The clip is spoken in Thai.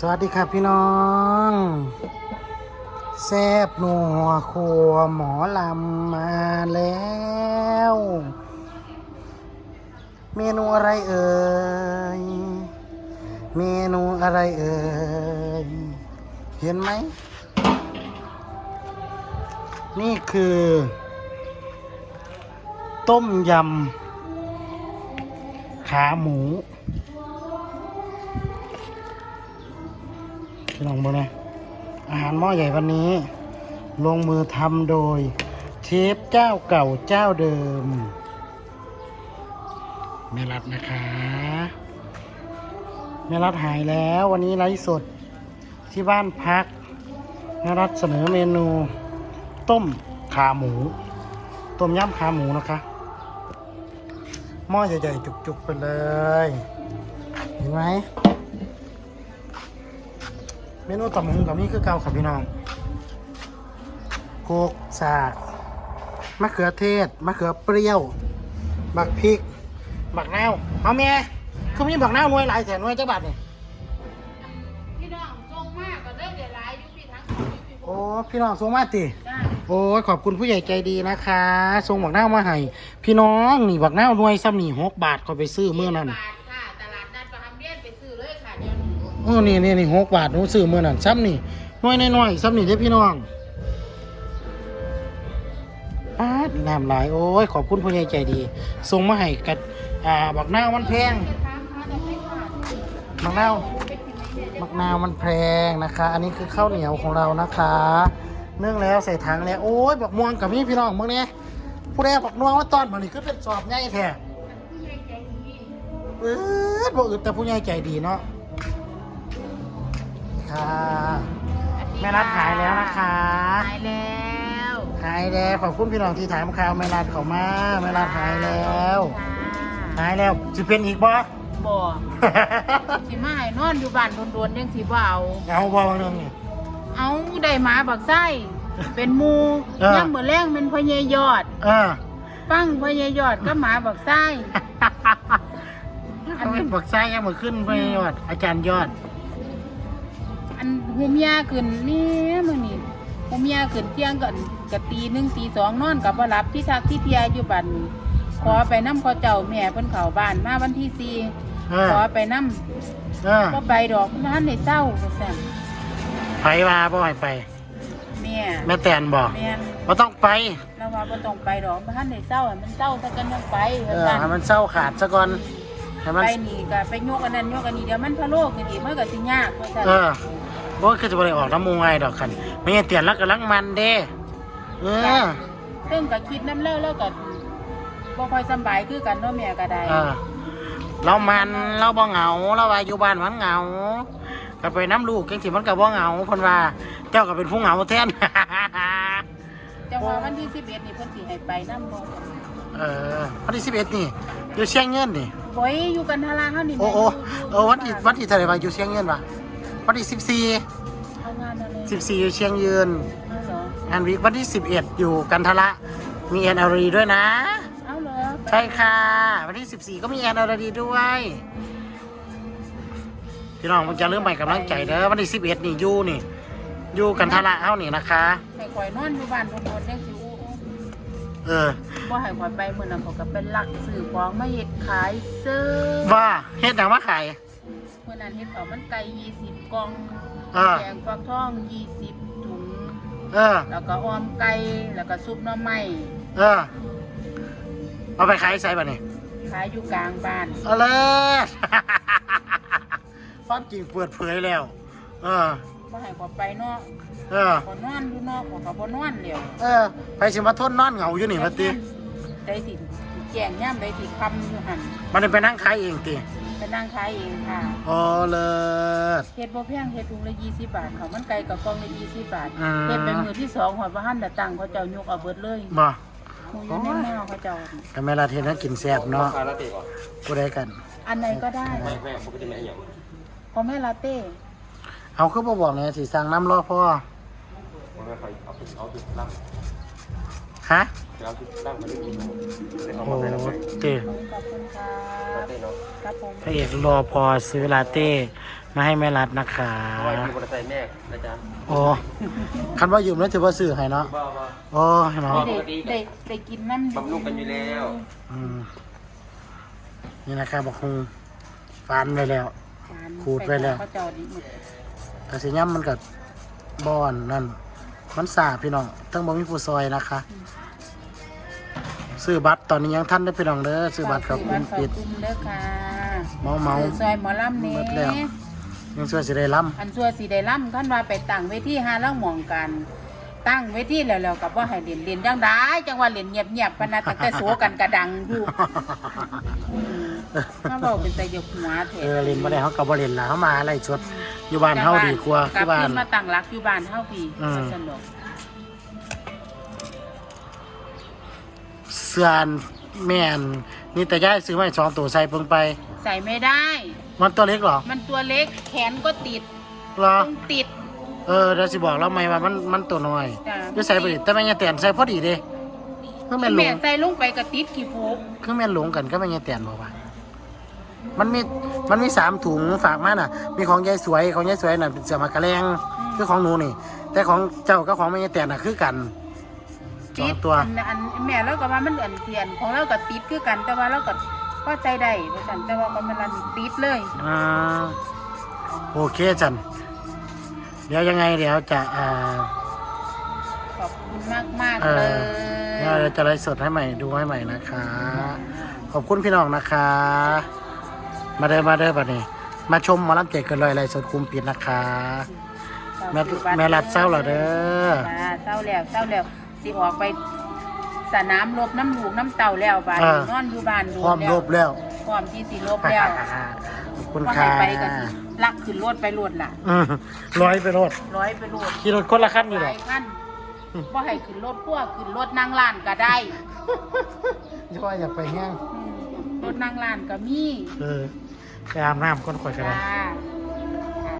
สวัสดีครับพี่น้อง แซบหนัวครัวหมอลำมาแล้ว เมนูอะไรเอ่ย เมนูอะไรเอ่ย เห็นไหม นี่คือ ต้มยำขาหมู พี่น้องบอกนะอาหารหม้อใหญ่วันนี้ ลงมือทำโดย เชฟเจ้าเก่าเจ้าเดิมแม่รัดนะคะแม่รัดหายแล้ววันนี้ไลฟ์สดที่บ้านพักแม่รัดเสนอเมนู ต้มขาหมู ต้มยำขาหมูนะคะหม้อใหญ่ๆจุกๆไปเลย เห็นไหม เมนูต่ำหงกับนี่คือเกาครับพี่น้องโคกสากมะเขือเทศ มะเขือเปรี้ยวบักพริกบักนาวเอาแม่คือมีบักนาวหน่วยหลายแสนหน่วยจักบาทนี่พี่น้องทรงมากก็เริ่มเดือดร้ายอยุพี่ทั้งเขาอยุพี่บโอ้พี่น้องส่งมาติจ้าโอ้ยขอบคุณผู้ใหญ่ใจดีนะคะส่งบักนาวมาให้พี่น้องนี่บักนาวหน่วยซ้ำนี่หกบาทก็ไปซื้อเมื่อนั้น อ้นี่นี่นี่หกบาทหนูซื้อเมื่อนั้นซ้ำนี่หน่วยน้อยซ้ำนี่เด้พี่น้องปาดน้ำหลาย โอ้ย ขอบคุณผู้ใหญ่ใจดีส่งมาให้กับอ่าบักนาวมันแพงบักนาวบักนาวมันแพงนะคะ อันนี้คือข้าวเหนียวของเรานะคะ เนื่องแล้วใส่ถังแล้วโอ้ยบักม่วงกับนี่พี่น้องเมื่อนี้ผู้ใดบักม่วงมาตอนมานี่ก็เป็นสอบใหญ่แท้ผู้ใหญ่ใจดีเออบอกอึดแต่ผู้ใหญ่ใจดีเนาะ ค่ะ แม่รัดหายแล้วนะคะหายแล้วหายแล้วขอบคุณพี่น้องที่ถามข่าวแม่รัดเขามาแม่รัดหายแล้วค่ะหายแล้วจะเป็นอีกบ่บ่สิมาให้นอนอยู่บ้านโดนๆยังสิบ่เอาเอาบ่เรื่องนี้เอาได้หมาบักไส้เป็นหมูเออย่ำเหมือนแรงเป็นพญายอดเออปั้งพญายอดก็หมาบักไส้เขาเป็นบักไส้ยังมาขึ้นไปยอด อาจารย์ยอด อันหุมยาขึ้นนี่มื้อนี้หุมยาขึ้นเที่ยงกันกะตีหนึ่งตีสองนอนกับบ่หลับที่ทักที่เทียอยู่บัดนี้ขอไปน้ำข้อเจ้าแม่เพิ่นเข้าบ้านมาวันที่สี่เออขอไปน้เออำก็ไปดอกบ้านในเศร้าว่าซั่นไผว่าบ่ให้ไปแม่แม่แตนบอกแม่นว่าต้องไปแล้วว่าบ่ต้องไปดอกบ้านในเศร้าให้มันเศร้าซะกันยังไปเอว่าอซั่นให้มันเศร้าขาดซะก่อนให้มันไปนี่ก็ไปยกอันนั้นยกอันนี้เดี๋ยวมันพะโลกนี่อีกมันก็สิยากว่าซั่นเออ โอ้ยคือจะบ่ได้ออกน้ำมูงไงดอกคันไม่งั้นเตียนรักกับรักมันเด้เออเรื่องก็คิดน้ำเล่าแล้วก็บ่ค่อยสำบายคือกันเนาะแม่ก็ได้เออเรามันเราบ่เหงาเราว่าอยู่บ้านมันเหงาก็ไปน้ำลูกจังสิมันก็บ่เหงาเพิ่นว่าเจ้าก็เป็นผู้เหงาแทน จังว่าวันที่11นี่เพิ่นสิให้ไปนำบ่เออวันที่สิบเอ็ดนี่อยู่เชียงเงินนี่บ่ยอยู่กันทาราเฮานี่โอ้โอ้ยู่เออวันที่วันที่เท่าไหร่วะอยู่เชียงเงินวะ วันที่สิบสี่เอางานอะไรสิบสี่อยู่เชียงยืนเอาเหรองานวิกวันที่สิบเอ็ดอยู่กันทละมีแอนอารีด้วยนะ เอาเหรอใช่ค่ะ วันที่สิบสี่ก็มีแอนอารีด้วยพี่น้องมันจะเริ่มใหม่กำลังใจเด้อวันที่สิบเอ็ดนี่อยู่นี่อยู่กันทละเฮ้านี่นะคะ ให้ข่อยนอนอยู่บ้านโดนๆจังสิอู้เออ บ่ให้ข่อยไปมื้อนั้นเขาก็เป็นลักซื้อของมาเฮ็ดขายซื้อว่าเฮ็ดหนังมาขาย มื้อนั้นเฮ็ดข้าวมันไก่20กล่องเออแกงฟักทอง20ถุง เออ แล้วก็ออมไก่แล้วก็ซุปหน่อไม้เออ เอาไปขายใส่บ่เนี่ยขายอยู่กลางบ้านเอาเลย ความจริงเปิดเผยแล้ว เออ บ่ให้ข่อยไปเนาะเออข่อยนอนอยู่เนาะข่อยก็บ่นอนแล้วเออ ไปสิมาทนนอนเหงาอยู่นี่มาติได้สิแจ้งย่ำได้สิคำอยู่หั่นมันได้ไปนั่งขายเองติ ไปนั่งขายเองค่ะอ๋อเลิศ เฮ็ดบ่แพงเฮ็ดถุงละ20บาทข้าวมันไก่กับกล่องละ20บาทอืมเฮ็ดเป็นมื้อที่สองหอยบ่ทันได้ตั้งเขาเจ้ายกเอาเบิดเลยบ่หมูอยู่ในหม้อเขาเจ้าแต่แม่ลาเทนนั้นกินแซ่บเนาะคาราเต้ก่อนกูได้กัน อันไหนก็ได้ไม่ไม่ปกติไม่เอี่ยมพอแม่ลาเต้เอาคือบ่บอกเนี่ยสิสั่งน้ำรอพ่อมันไม่ค่อยเอาถึงเอาถึงล่ฮะำ เราคิดตั้งมาด้วยกินได้เอาโอ้มาให้เราไปเต้ขอบคุณครัเราบเต้เนาะครับผมพระเอกรอพอซื้อลาเต้มาให้แม่รัดนะคะเพราะว่าอยู่บนไซค์แม่นะจ๊ะโอ้คันว่ายืมแล้วถือว่าซื้อให้เนาะบ้าบ้า โอ้ให้เนาะได้ได้ได้กินน้ำบำรุงกันอยู่แล้ว อืมนี่นะครับบอกคงฟันไว้แล้ว ขูดไว้แล้วเขาเจ้าดีหมดแต่สิย่ำมันกับบอนนั่น มันสาพี่น้องตั้งบ่มีผู้ซอยนะคะ ซื้อบัตรตอนนี้ยังท่านได้พี่น้องเด้อซื้อบัตรครับคุณปิดขอบคุณเด้อค่ะเมาเมาซื้อซอยหมอลำเน่หมดแล้วยังช่วยสิได้ล้อันซัวสีได้ล่ำท่านว่าไปตั้งเวทีหาแล้วหมองกัน ตั้งเวทีแล้วๆกับว่าให้เรียนเรียนจังได้จังว่าเรียนเงียบๆปานนะตั้งแต่โสกันกระดังอยู่ำมาบอกเป็นแต่ยกหัวเถเออเล่นบ่ได้เขาก็บ่เล่นละเขามาอะไรชดอยู่บ้านเฮาดีกว่ากัคืบอบ้านขึ้นมาตั้งรักอยู่บ้านเฮาพี่อืมสนุก เสื้ออันแม่นนี่แต่ย้ายซื้อมาให้สองตัวใส่เพิ่งไป ใส่ไม่ได้ มันตัวเล็กเหรอมันตัวเล็กแขนก็ติดเหรอ ต้องติด เออเดี๋ยวสิบอกแล้วไหมว่ามันมันตัวน้อยจ้ะจะใส่ไปดิแต่แม่ยังแตนใส่พอดีเด้คือแม่นหลแม่งใส่ลงไปก็ติดกี่โพกคือแม่นหลงกันก็แม่ยังแตนบอกว่า มันมีมันมีสามถุงฝากมาน่ะ มีของยายสวยของยายสวยน่ะเป็นเสื้อมากระแรงคือของหนูนี่ แต่ของเจ้ากับของแม่ยังแตนน่ะคือกัน สอติงดตัว อันอันแม่เราก็ว่ามันอันเทียนของเราก็ติดคือกันแต่ว่าเราก็ก็ใจได้เพราะฉะนั้นแต่ว่ามันมันติดเลย อ่าโอเคจันเดี๋ยวยังไงเดี๋ยวจะอ่า ขอบคุณมากมากๆเอเลอยเดี๋ยวเราจะไลฟ์สดให้ใหม่ดูให้ใหม่นะคะ ขอบคุณพี่น้องนะคะ มาเด้อมาเด้อบัดนี้ มาชมหมอลำเจเกินลอยไลฟ์สดคุมปิดนะคะ แม่แม่รัดเศร้าเหรอเด้อ จ้าเศร้าแล้วเศร้าแล้ว สิออกไปสนามรบน้ำลูกน้ำเต่าแล้วบ้านอ่า นอนอยู่บ้านโดนพร้อมรบแล้วพร้อมที่สิลบแล้วขอบคุณก็ให้ค่ะไปก็สิลักขึ้นรถไปรถล่ะ อืมร้อยไปรถร้อยไปรถขี่รถคนละคันอยู่หรหอลายขั้นบ่ให้ขึ้นรถพ่วขึ้นรถนั่งร้านก็ได้ย่อยอยากไปแห้งอืมรถนั่งร้านก็มีเออไปอาบน้ำก้นข่อยกันจ้าเลย